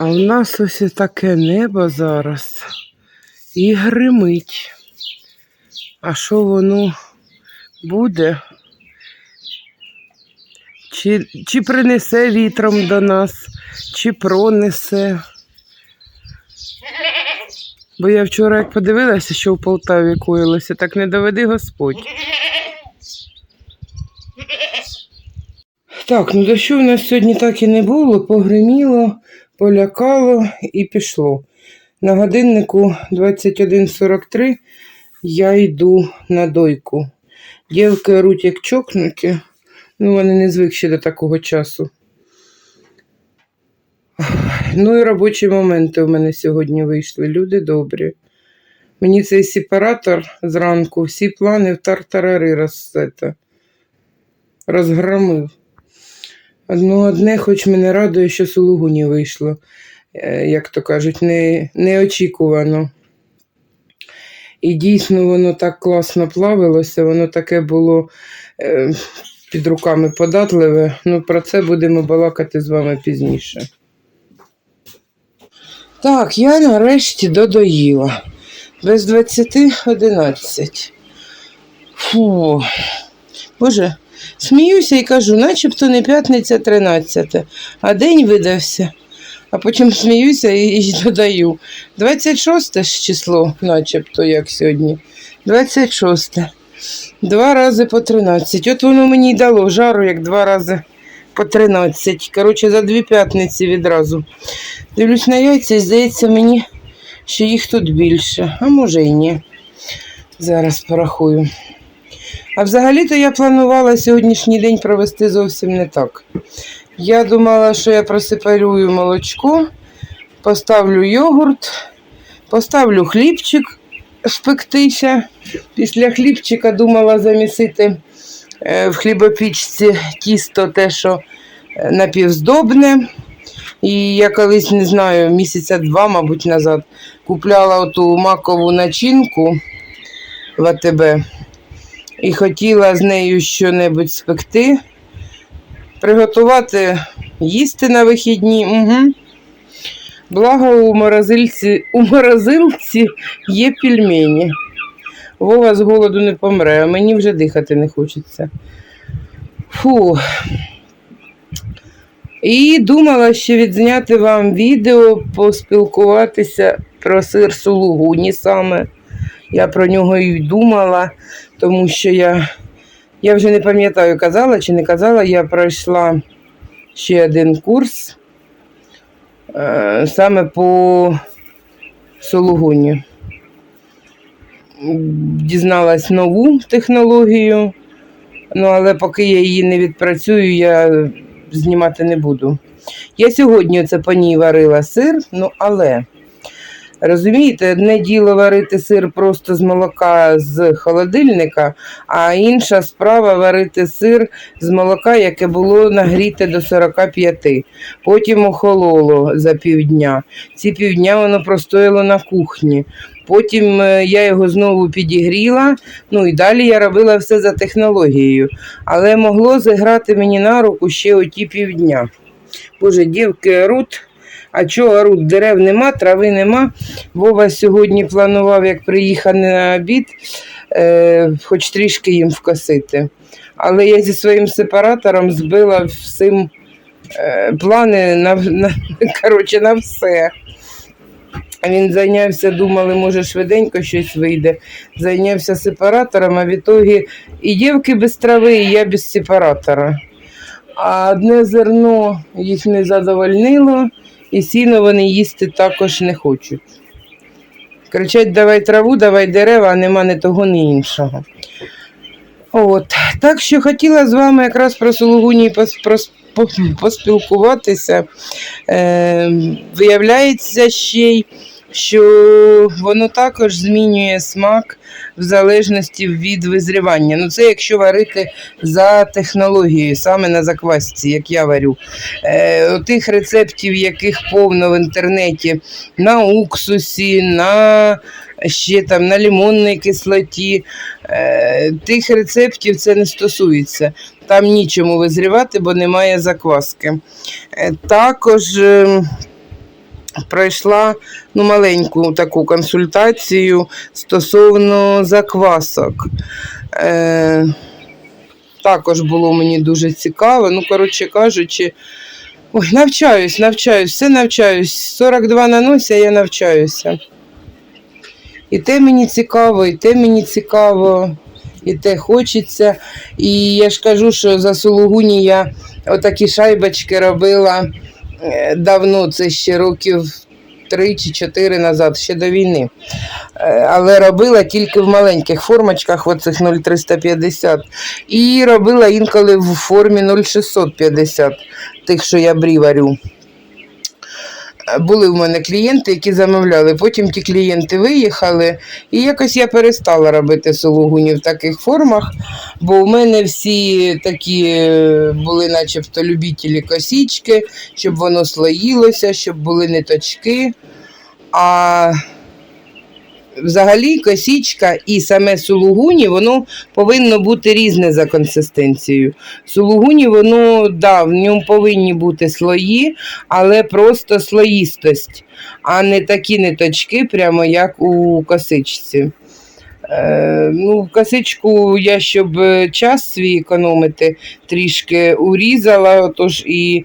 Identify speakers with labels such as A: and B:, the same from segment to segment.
A: А в нас ось таке небо зараз і гримить. А що воно буде? Чи, чи принесе вітром до нас, чи пронесе. Бо я вчора як подивилася, що в Полтаві коїлося, так не доведи Господь. Так, ну дощу в нас сьогодні так і не було, погриміло, полякало і пішло. На годиннику 21.43 я йду на дойку. Дівки оруть як чокнуті, ну вони не звикші до такого часу. Ну і робочі моменти у мене сьогодні вийшли. Люди добрі. Мені цей сепаратор зранку всі плани в тартарари роз, розгромив. Ну, одне, хоч мене радує, що Сулугуні вийшло, е, як то кажуть, не, неочікувано. І дійсно воно так класно плавилося, воно таке було е, під руками податливе. Ну, про це будемо балакати з вами пізніше. Так, я нарешті додоїла. Без 20 11. Фу. Боже, сміюся і кажу, начебто не п'ятниця 13, а день видався. А потім сміюся і, і додаю. 26 ж число, начебто, як сьогодні. 26. Два рази по 13. От воно мені й дало жару, як два рази по 13. Коротше, за дві п'ятниці відразу. Дивлюсь на яйця і здається мені, що їх тут більше. А може і ні. Зараз порахую. А взагалі-то я планувала сьогоднішній день провести зовсім не так. Я думала, що я просипарюю молочко, поставлю йогурт, поставлю хлібчик спектися. Після хлібчика думала замісити в хлібопічці тісто те, що е, напівздобне. І я колись не знаю, місяця два, мабуть, назад купляла оту макову начинку в АТБ і хотіла з нею щось спекти, приготувати їсти на вихідні. Угу. Благо у морозильці, у морозилці є пельмені. Вова з голоду не помре, а мені вже дихати не хочеться. Фу. І думала ще відзняти вам відео, поспілкуватися про сир сулугуні саме. Я про нього і думала, тому що я, я вже не пам'ятаю, казала чи не казала, я пройшла ще один курс е, саме по сулугуні. Дізналась нову технологію, ну але поки я її не відпрацюю, я знімати не буду. Я сьогодні це по ній варила сир, ну але. Розумієте, одне діло варити сир просто з молока з холодильника, а інша справа варити сир з молока, яке було нагріте до 45. Потім охололо за півдня. Ці півдня воно простояло на кухні. Потім е, я його знову підігріла, ну і далі я робила все за технологією. Але могло зіграти мені на руку ще оті півдня. Боже, дівки оруть. А чого оруть? Дерев нема, трави нема. Вова сьогодні планував, як приїхати на обід, е, хоч трішки їм вкосити. Але я зі своїм сепаратором збила всім е, плани на, на, коротше, на все. Він зайнявся, думали, може, швиденько щось вийде. Зайнявся сепаратором, а в ітогі і дівки без трави, і я без сепаратора. А одне зерно їх не задовольнило, і сіно вони їсти також не хочуть. Кричать, давай траву, давай дерева, а нема ні того, ні іншого. От. Так що хотіла з вами якраз про по- поспілкуватися. Е, виявляється, ще й що воно також змінює смак в залежності від визрівання. Ну, це якщо варити за технологією, саме на заквасці, як я варю. Е, тих рецептів, яких повно в інтернеті, на уксусі, на ще там на лимонній кислоті. Е, тих рецептів це не стосується. Там нічому визрівати, бо немає закваски. Е, також. е, Пройшла ну, маленьку таку консультацію стосовно заквасок. Е, також було мені дуже цікаво. Ну, коротше кажучи, ой, навчаюсь, навчаюсь, все навчаюсь. 42 на носі, я навчаюся. І те мені цікаво, і те мені цікаво, і те хочеться. І я ж кажу, що за Сулугуні я отакі шайбочки робила давно, це ще років три чи чотири назад, ще до війни. Е, Але робила тільки в маленьких формочках, оцих 0,350. І робила інколи в формі 0,650, тих, що я брі варю. Е, Були в мене клієнти, які замовляли. Потім ті клієнти виїхали, і якось я перестала робити сулугуні в таких формах, бо в мене всі такі е, були, начебто, любітелі косічки, щоб воно слоїлося, щоб були ниточки. А взагалі косічка і саме сулугуні, воно повинно бути різне за консистенцією. Сулугуні, воно, да, в ньому повинні бути слої, але просто слоїстость, а не такі ниточки, прямо як у косичці. Е, ну, косичку я, щоб е, час свій економити, трішки урізала, отож і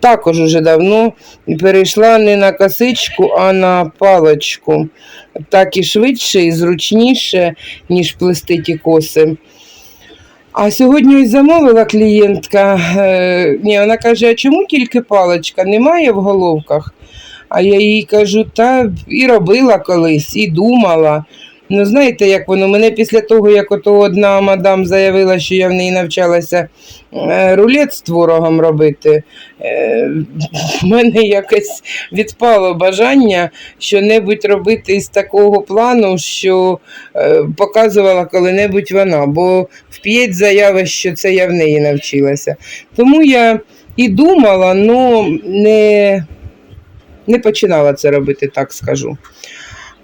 A: також уже давно перейшла не на косичку, а на паличку. Так і швидше, і зручніше, ніж плести ті коси. А сьогодні ось замовила клієнтка. Е, ні, вона каже: а чому тільки паличка? Немає в головках? А я їй кажу, та і робила колись, і думала. Ну, знаєте, як воно? Мене після того, як ото одна мадам заявила, що я в неї навчалася е, рулет з творогом робити, е, в мене якось відпало бажання що-небудь робити із такого плану, що е, показувала коли-небудь вона, бо вп'єть заяви, що це я в неї навчилася. Тому я і думала, але не, не починала це робити, так скажу.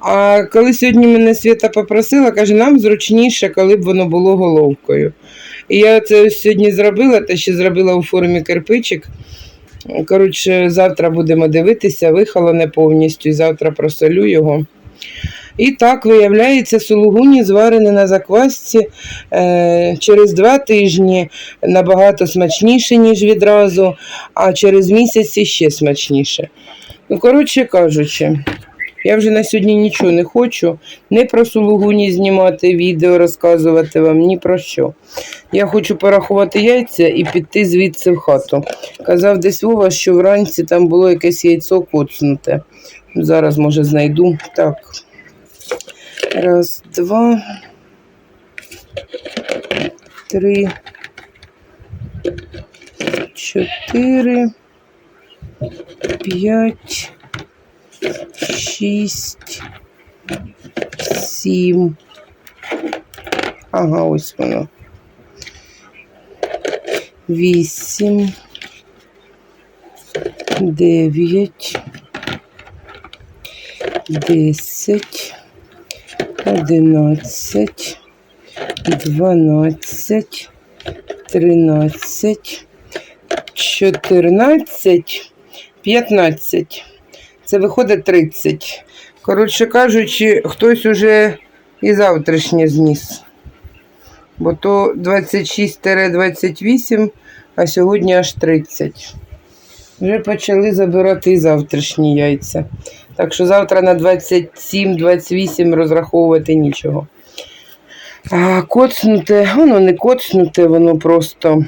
A: А коли сьогодні мене Свята попросила, каже, нам зручніше, коли б воно було головкою. І я це сьогодні зробила, те ще зробила у формі кирпичик. Коротше, завтра будемо дивитися, вихолоне повністю, і завтра просолю його. І так, виявляється, сулугуні зварені на заквасці е, через два тижні набагато смачніше, ніж відразу, а через місяць ще смачніше. Ну, коротше кажучи, я вже на сьогодні нічого не хочу. Не про сулугуні знімати відео, розказувати вам, ні про що. Я хочу порахувати яйця і піти звідси в хату. Казав десь Вова, що вранці там було якесь яйцо коцнуте. Зараз, може, знайду. Так. Раз, два, три, чотири, п'ять шість, сім. Ага, ось воно. Вісім, дев'ять, десять, одинадцять, дванадцять, тринадцять, чотирнадцять, п'ятнадцять. Це виходить 30. Коротше кажучи, хтось уже і завтрашнє зніс. Бо то 26-28, а сьогодні аж 30. Вже почали забирати і завтрашні яйця. Так що завтра на 27-28 розраховувати нічого. А коцнуте, воно не коцнуте, воно просто.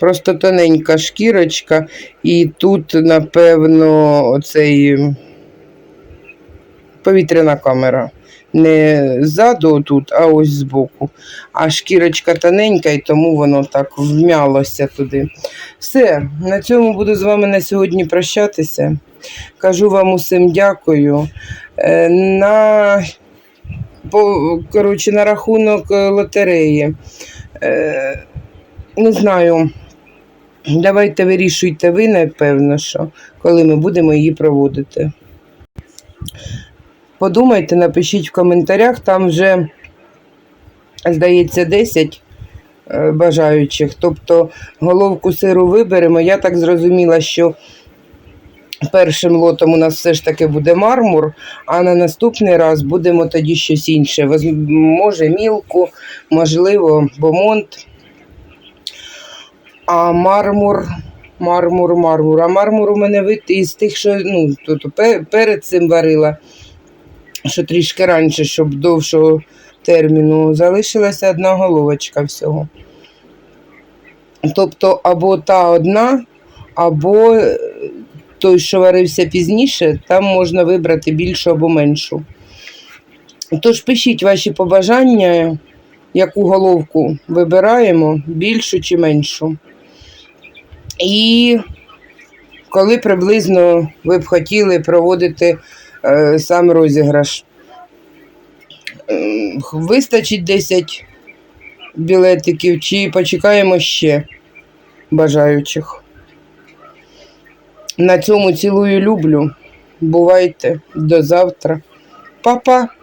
A: Просто тоненька шкірочка, і тут, напевно, оцей повітряна камера. Не ззаду тут, а ось збоку. А шкірочка тоненька, і тому воно так вмялося туди. Все, на цьому буду з вами на сьогодні прощатися. Кажу вам усім дякую. Е, На, по, коротше, на рахунок е, лотереї. Е, Не знаю. Давайте вирішуйте ви, напевно, що коли ми будемо її проводити. Подумайте, напишіть в коментарях, там вже, здається, 10 е, бажаючих. Тобто головку сиру виберемо. Я так зрозуміла, що першим лотом у нас все ж таки буде мармур, а на наступний раз будемо тоді щось інше. Може, мілку, можливо, бомонт. А мармур, мармур, мармур. А мармур у мене вид із тих, що ну, пе- перед цим варила, що трішки раніше, щоб довшого терміну. Залишилася одна головочка всього. Тобто або та одна, або е, той, що варився пізніше, там можна вибрати більшу або меншу. Тож пишіть ваші побажання, яку головку вибираємо, більшу чи меншу. І коли приблизно ви б хотіли проводити е, сам розіграш. Вистачить 10 білетиків, чи почекаємо ще бажаючих. На цьому цілую люблю. Бувайте до завтра. Па-па!